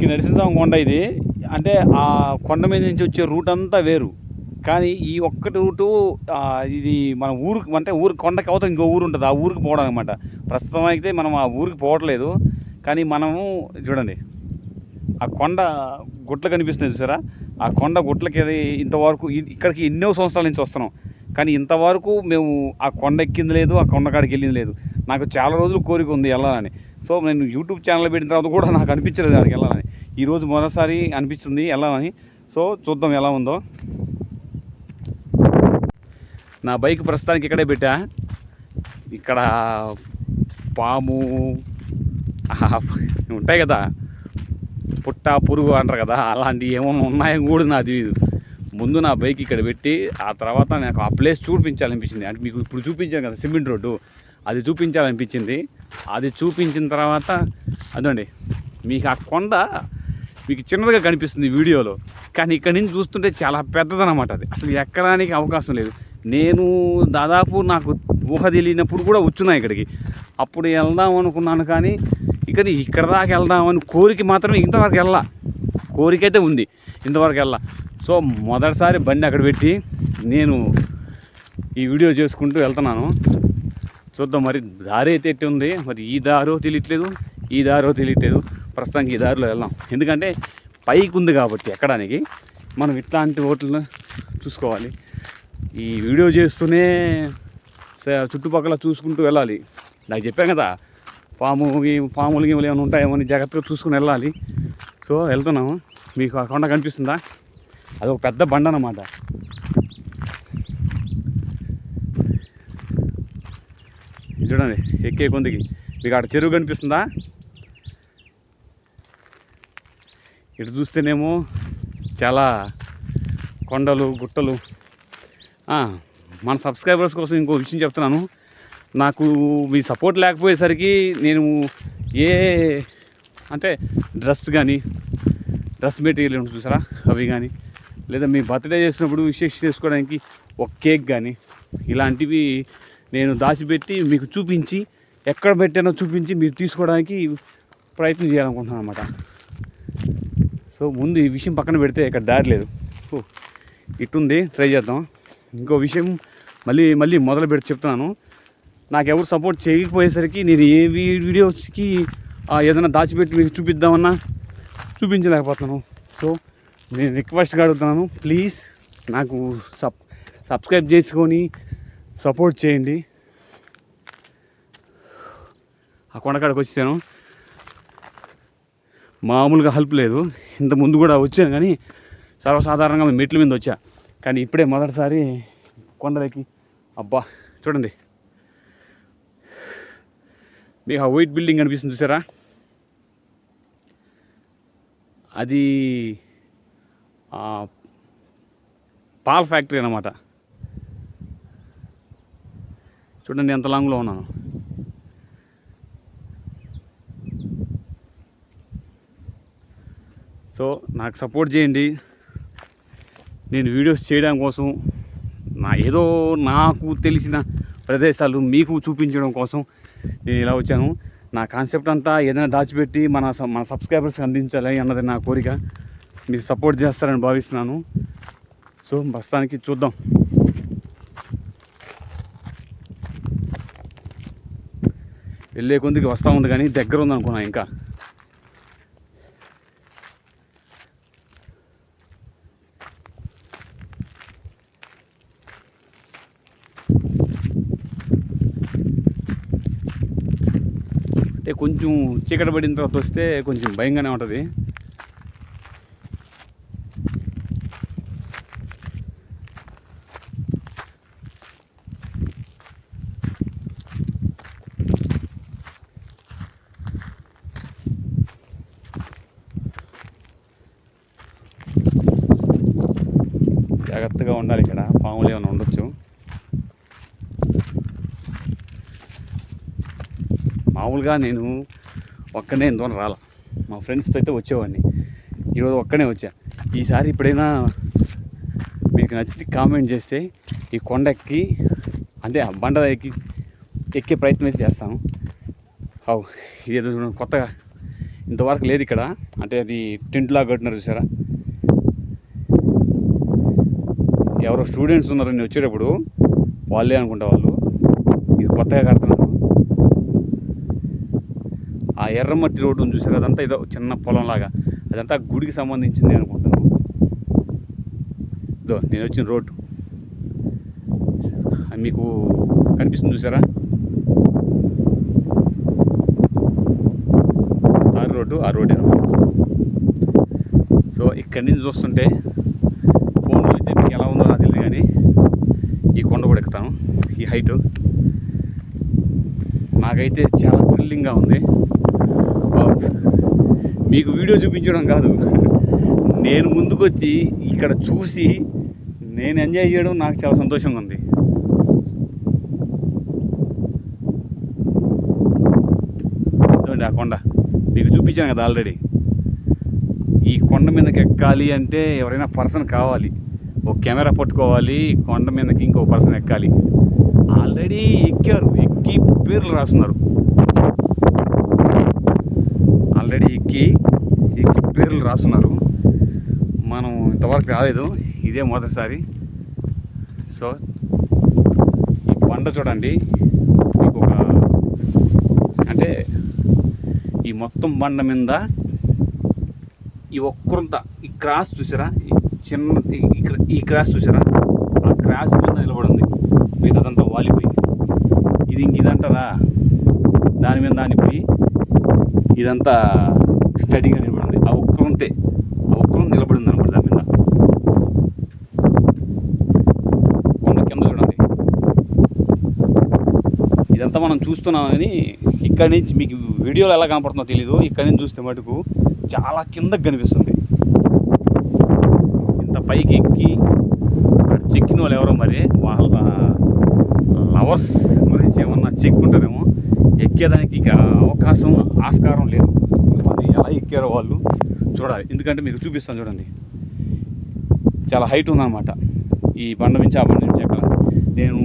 ఇది నరసింహస్వామి కొండ ఇది. అంటే ఆ కొండ మీద నుంచి వచ్చే రూట్ అంతా వేరు. కానీ ఈ ఒక్కటి రూటు ఇది మన ఊరు అంటే ఊరు కొండకి అవతల ఇంకో ఊరు ఉంటుంది. ఆ ఊరికి పోవడం అనమాట ప్రస్తుతం అయితే మనం ఆ ఊరికి పోవట్లేదు. కానీ మనము చూడండి. ఆ కొండ గుట్లు కనిపిస్తుంది చూసారా? ఆ కొండ గుట్లకి ఇంతవరకు ఇక్కడికి ఎన్నో సంవత్సరాల నుంచి వస్తున్నాం. కానీ ఇంతవరకు మేము ఆ కొండ ఎక్కింది లేదు ఆ కొండ కాడికి వెళ్ళింది లేదు. నాకు చాలా రోజులు కోరిక ఉంది వెళ్ళాలని. సో నేను యూట్యూబ్ ఛానల్ పెట్టిన తర్వాత కూడా నాకు అనిపించలేదు దానికి వెళ్ళాలని. ఈరోజు మొదటిసారి అనిపిస్తుంది అని. సో చూద్దాం ఎలా ఉందో. నా బైక్ ప్రస్తుతానికి ఇక్కడే పెట్టా. ఇక్కడ పాము ఉంటాయి కదా. పుట్ట పురుగు అంటారు కదా అలాంటివి ఏమైనా ఉన్నాయో కూడా నాకు తెలియదు ముందు నా బైక్ ఇక్కడ పెట్టి ఆ తర్వాత నాకు ఆ ప్లేస్ చూపించాలనిపించింది. అంటే మీకు ఇప్పుడు చూపించాను కదా సిమెంట్ రోడ్డు. అది చూపించాలనిపించింది. అది చూపించిన తర్వాత అదండి మీకు ఆ కొండ మీకు చిన్నదిగా కనిపిస్తుంది వీడియోలో. కానీ ఇక్కడ నుంచి చూస్తుంటే చాలా పెద్దదన్నమాట అది. అసలు ఎక్కడానికి అవకాశం లేదు. నేను దాదాపు నాకు ఊహ తెలియనప్పుడు కూడా వచ్చున్నా ఇక్కడికి. అప్పుడు వెళ్దాం అనుకున్నాను కానీ ఇక్కడ ఇక్కడ దాకా వెళ్దామని కోరిక మాత్రమే ఇంతవరకు వెళ్ళా. కోరిక అయితే ఉంది. ఇంతవరకు వెళ్ళా. సో మొదటిసారి బండి అక్కడ పెట్టి నేను ఈ వీడియో చేసుకుంటూ వెళ్తున్నాను. చూద్దాం మరి దారి అయితే ఎట్టి ఉంది మరి ఈ దారో తెలియట్లేదు. ఈ దారో తెలియట్లేదు. ప్రస్తుతానికి ఈ దారిలో వెళ్దాం. ఎందుకంటే పైకి ఉంది కాబట్టి ఎక్కడానికి మనం ఇట్లాంటి ఓట్లను చూసుకోవాలి. ఈ వీడియో చేస్తూనే చుట్టుపక్కల చూసుకుంటూ వెళ్ళాలి. నాకు చెప్పాను కదా పాము గీ- పాములు గీములు ఏమైనా ఉంటాయేమో అని జాగ్రత్తగా చూసుకుని వెళ్ళాలి. సో వెళ్తున్నాము. మీకు ఆ కొండ కనిపిస్తుందా? అది ఒక పెద్ద బండ అన్నమాట. చూడండి ఎక్కే కొందికి. మీకు అక్కడ చెరువు కనిపిస్తుందా? ఇటు చూస్తేనేమో చాలా కొండలు గుట్టలు. మన సబ్స్క్రైబర్స్ కోసం ఇంకో విషయం చెప్తున్నాను. నాకు మీ సపోర్ట్ లేకపోయేసరికి నేను ఏ అంటే డ్రెస్ కానీ డ్రెస్ మెటీరియల్ ఉంటుంది చూసారా? అవి కానీ లేదా మీ బర్త్డే చేసినప్పుడు విశేష చేసుకోవడానికి ఒక కేక్ కానీ ఇలాంటివి నేను దాచిపెట్టి మీకు చూపించి ఎక్కడ పెట్టానో చూపించి మీరు తీసుకోవడానికి ప్రయత్నం చేయాలనుకుంటున్నాను అనమాట సో ముందు ఈ విషయం పక్కన పెడితే ఇక్కడ దారి లేదు. ఓ, ఇట్టుంది ట్రై చేద్దాం. ఇంకో విషయం మళ్ళీ మళ్ళీ మొదలు పెట్టి చెప్తున్నాను. నాకు ఎవరు సపోర్ట్ చేయకపోయేసరికి నేను ఏ వీడియోస్కి ఏదైనా దాచిపెట్టి మీకు చూపిద్దామన్నా చూపించలేకపోతున్నాను. సో నేను రిక్వెస్ట్గా అడుగుతున్నాను ప్లీజ్ నాకు సబ్ సబ్స్క్రైబ్ చేసుకొని సపోర్ట్ చేయండి. ఆ కొండకాడకు వచ్చేసాను మామూలుగా హెల్ప్ లేదు. ఇంత ముందు కూడా వచ్చాను కానీ సర్వసాధారణంగా మెట్ల మీద వచ్చా. కానీ ఇప్పుడే మొదటిసారి కొండలకి అబ్బా చూడండి. మీకు ఆ వైట్ బిల్డింగ్ కనిపిస్తుంది చూసారా? అది పాల పాల్ ఫ్యాక్టరీ అన్నమాట. చూడండి ఎంత లాంగ్లో ఉన్నాను. సో నాకు సపోర్ట్ చేయండి. నేను వీడియోస్ చేయడం కోసం నా ఏదో నాకు తెలిసిన ప్రదేశాలు మీకు చూపించడం కోసం నేను ఇలా వచ్చాను. నా కాన్సెప్ట్ అంతా ఏదైనా దాచిపెట్టి మన మన సబ్స్క్రైబర్స్కి అందించాలి అన్నది నా కోరిక. మీరు సపోర్ట్ చేస్తారని భావిస్తున్నాను. సో ప్రస్తుతానికి చూద్దాం. వెళ్ళే కొద్దికి వస్తూ ఉంది కానీ దగ్గర ఉందనుకున్నా ఇంకా అంటే కొంచెం చీకటి పడిన తర్వాత వస్తే కొంచెం భయంగానే ఉంటుంది జాగ్రత్తగా ఉండాలి ఇక్కడ పాములు ఏమైనా ఉండొచ్చు మామూలుగా నేను ఒక్కనే ఇంతవరకు రాల. మా ఫ్రెండ్స్తో అయితే వచ్చేవాడిని. ఈరోజు ఒక్కనే వచ్చా. ఈసారి ఇప్పుడైనా మీకు నచ్చితే కామెంట్ చేస్తే ఈ కొండ ఎక్కి అంటే ఆ బండ ఎక్కి ఎక్కే ప్రయత్నం అయితే చేస్తాను. అవు ఇదేదో కొత్తగా. ఇంతవరకు లేదు ఇక్కడ. అంటే అది టెంట్ లాగా కట్టినారు చూసారా? ఎవరో స్టూడెంట్స్ ఉన్నారు నేను వచ్చేటప్పుడు వాళ్ళే అనుకుంటా వాళ్ళు. ఇది కొత్తగా కడుతున్నారు. ఎర్రమట్టి రోడ్డు చూసారు? అదంతా ఏదో చిన్న పొలం లాగా అదంతా గుడికి సంబంధించింది అనుకుంటున్నాను. ఇదో నేను వచ్చిన రోడ్డు. మీకు కనిపిస్తుంది చూసారా? ఆ రోడ్డు ఆ రోడ్డు సో ఇక్కడి నుంచి చూస్తుంటే ఫోన్లో అయితే మీకు ఎలా ఉందో నాకు తెలియదు కానీ ఈ కొండ కూడా ఎక్కుతాను. ఈ హైట్. నాకైతే చాలా థ్రిల్లింగ్గా ఉంది. మీకు వీడియో చూపించడం కాదు. నేను ముందుకొచ్చి ఇక్కడ చూసి నేను ఎంజాయ్ చేయడం నాకు చాలా సంతోషంగా ఉంది. చూడండి ఆ కొండ. మీకు చూపించాను కదా ఆల్రెడీ ఈ కొండ మీదకి ఎక్కాలి అంటే ఎవరైనా పర్సన్ కావాలి. ఒక కెమెరా పట్టుకోవాలి కొండ మీదకి ఇంకో పర్సన్ ఎక్కాలి. ఆల్రెడీ ఎక్కారు. ఎక్కి పేర్లు రాస్తున్నారు. ఎక్కి ఎక్కి పేర్లు రాస్తున్నారు. మనం ఇంతవరకు రాలేదు. ఇదే మొదటిసారి. సో ఈ కొండ చూడండి. మీకు ఒక అంటే ఈ మొత్తం బండ మీద ఈ ఒక్కరుంత ఈ క్రాస్ చూసారా? చిన్న ఇక్కడ ఈ ఈ క్రాస్ చూసారా? ఆ క్రాస్ మీద నిలబడింది. మిగతాదంతా వాలిపోయి. ఇది ఇంక ఇదంటారా? దాని మీద దానిపోయి ఇదంతా స్టడీగా నిలబడింది. ఆ ఒక్కరుంతే ఆ ఒక్కరు నిలబడింది అనమాట దాని మీద. కొండ కింద చూడండి. ఇదంతా మనం చూస్తున్నాం కానీ ఇక్కడి నుంచి మీకు వీడియోలో ఎలా కనపడుతుందో తెలీదు. ఇక్కడి నుంచి చూస్తే మటుకు చాలా కిందకి కనిపిస్తుంది. ఇంత పైకి ఎక్కి అక్కడ చెక్కిన వాళ్ళు ఎవరో మరి వాళ్ళ లవర్స్ గురించి ఏమన్నా చెక్కుంటారేమో. ఎక్కేదానికి ఇక అవకాశం ఆస్కారం లేదు. ఎక్కారో వాళ్ళు. చూడాలి. ఎందుకంటే మీకు చూపిస్తాను చూడండి. చాలా హైట్ ఉందన్నమాట. ఈ బండ నుంచి ఆ బండ నుంచి ఎక్కాలి నేను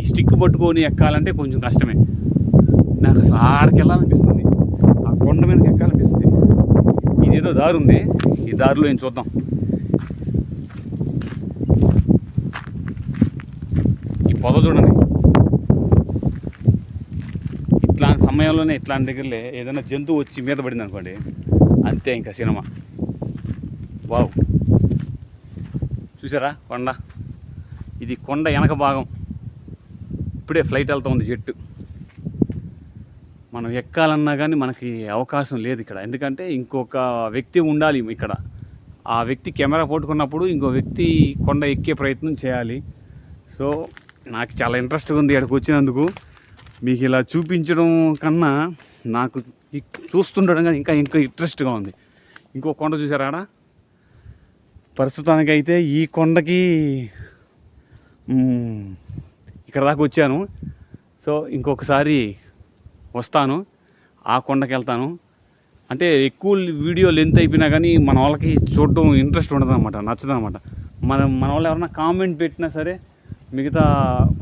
ఈ స్టిక్ పట్టుకొని ఎక్కాలంటే కొంచెం కష్టమే. నాకు అసలు ఆడకెళ్ళాలనిపిస్తుంది వెళ్ళాలనిపిస్తుంది. ఆ కొండ మీదకి ఎక్కాలనిపిస్తుంది. ఇదేదో దారి ఉంది. ఈ దారిలో ఏం చూద్దాం. ఈ పొద చూడండి. ఇట్లాంటి ఇట్లాంటి దగ్గరలే ఏదైనా జంతువు వచ్చి మీద పడింది అనుకోండి అంతే ఇంకా సినిమా. వావ్. చూసారా కొండ? ఇది కొండ వెనక భాగం. ఇప్పుడే ఫ్లైట్ వెళ్తూ ఉంది జెట్ మనం ఎక్కాలన్నా కానీ మనకి అవకాశం లేదు ఇక్కడ. ఎందుకంటే ఇంకొక వ్యక్తి ఉండాలి ఇక్కడ. ఆ వ్యక్తి కెమెరా పట్టుకున్నప్పుడు ఇంకో వ్యక్తి కొండ ఎక్కే ప్రయత్నం చేయాలి. సో నాకు చాలా ఇంట్రెస్ట్గా ఉంది ఇక్కడికి వచ్చినందుకు. మీకు ఇలా చూపించడం కన్నా నాకు చూస్తుండడం కానీ ఇంకా ఇంకా ఇంట్రెస్ట్గా ఉంది. ఇంకో కొండ చూసారా ఆడ? ప్రస్తుతానికైతే ఈ కొండకి ఇక్కడ దాకా వచ్చాను. సో ఇంకొకసారి వస్తాను. ఆ కొండకి వెళ్తాను. అంటే ఎక్కువ వీడియో లెంత్ అయిపోయినా కానీ మన వాళ్ళకి చూడడం ఇంట్రెస్ట్ ఉండదు అనమాట నచ్చదు అనమాట మనం మన వాళ్ళు ఎవరైనా కామెంట్ పెట్టినా సరే మిగతా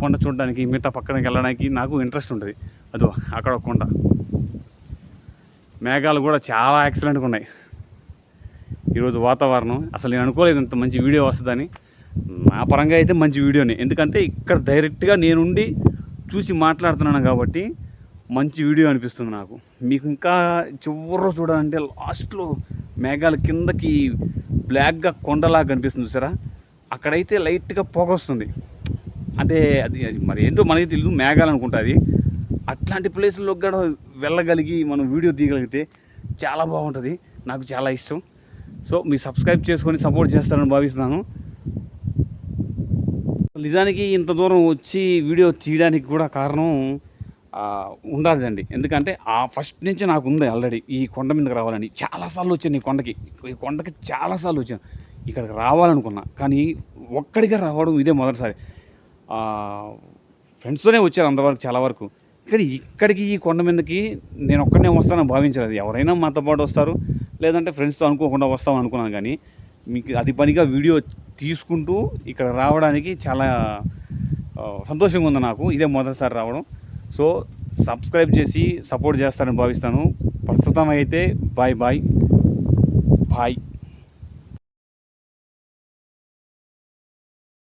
కొండ చూడడానికి మిగతా పక్కనకి వెళ్ళడానికి నాకు ఇంట్రెస్ట్ ఉంటుంది. అదో అక్కడ కొండ. మేఘాలు కూడా చాలా ఎక్సలెంట్గా ఉన్నాయి. ఈరోజు వాతావరణం అసలు నేను అనుకోలేదు ఇంత మంచి వీడియో వస్తుందని. నా పరంగా అయితే మంచి వీడియోనే. ఎందుకంటే ఇక్కడ డైరెక్ట్గా నేనుండి చూసి మాట్లాడుతున్నాను కాబట్టి మంచి వీడియో అనిపిస్తుంది నాకు. మీకు ఇంకా చివరిలో చూడాలంటే లాస్ట్లో మేఘాల కిందకి బ్లాక్గా కొండలాగా కనిపిస్తుంది చూసారా? అక్కడైతే లైట్గా పొగ వస్తుంది. అంటే అది మరి ఏంటో మనకి తెలియదు మేఘాలు అనుకుంటుంది అట్లాంటి ప్లేసుల్లో కూడా వెళ్ళగలిగి మనం వీడియో తీయగలిగితే చాలా బాగుంటుంది. నాకు చాలా ఇష్టం. సో మీరు సబ్స్క్రైబ్ చేసుకొని సపోర్ట్ చేస్తారని భావిస్తున్నాను. నిజానికి ఇంత దూరం వచ్చి వీడియో తీయడానికి కూడా కారణం ఆ, ఉండాలండి ఎందుకంటే ఆ ఫస్ట్ నుంచి నాకు ఉంది ఆల్రెడీ ఈ కొండ మీదకి రావాలని. చాలాసార్లు వచ్చాను ఈ కొండకి. ఈ కొండకి చాలాసార్లు వచ్చాను. ఇక్కడికి రావాలనుకున్నా. కానీ ఒక్కడిగా రావడం ఇదే మొదటిసారి. ఫ్రెండ్స్తోనే వచ్చారు అంతవరకు చాలా వరకు. కానీ ఇక్కడికి ఈ కొండ మీదకి నేను ఒక్కడనే వస్తానని భావించలేదు. ఎవరైనా మాతో పాటు వస్తారు లేదంటే ఫ్రెండ్స్తో అనుకోకుండా వస్తాం అనుకున్నాను కానీ మీకు అది పనిగా వీడియో తీసుకుంటూ ఇక్కడ రావడానికి చాలా సంతోషంగా ఉంది నాకు. ఇదే మొదటిసారి రావడం. సో సబ్స్క్రైబ్ చేసి సపోర్ట్ చేస్తారని భావిస్తాను. ప్రస్తుతం అయితే బాయ్ బాయ్. బాయ్.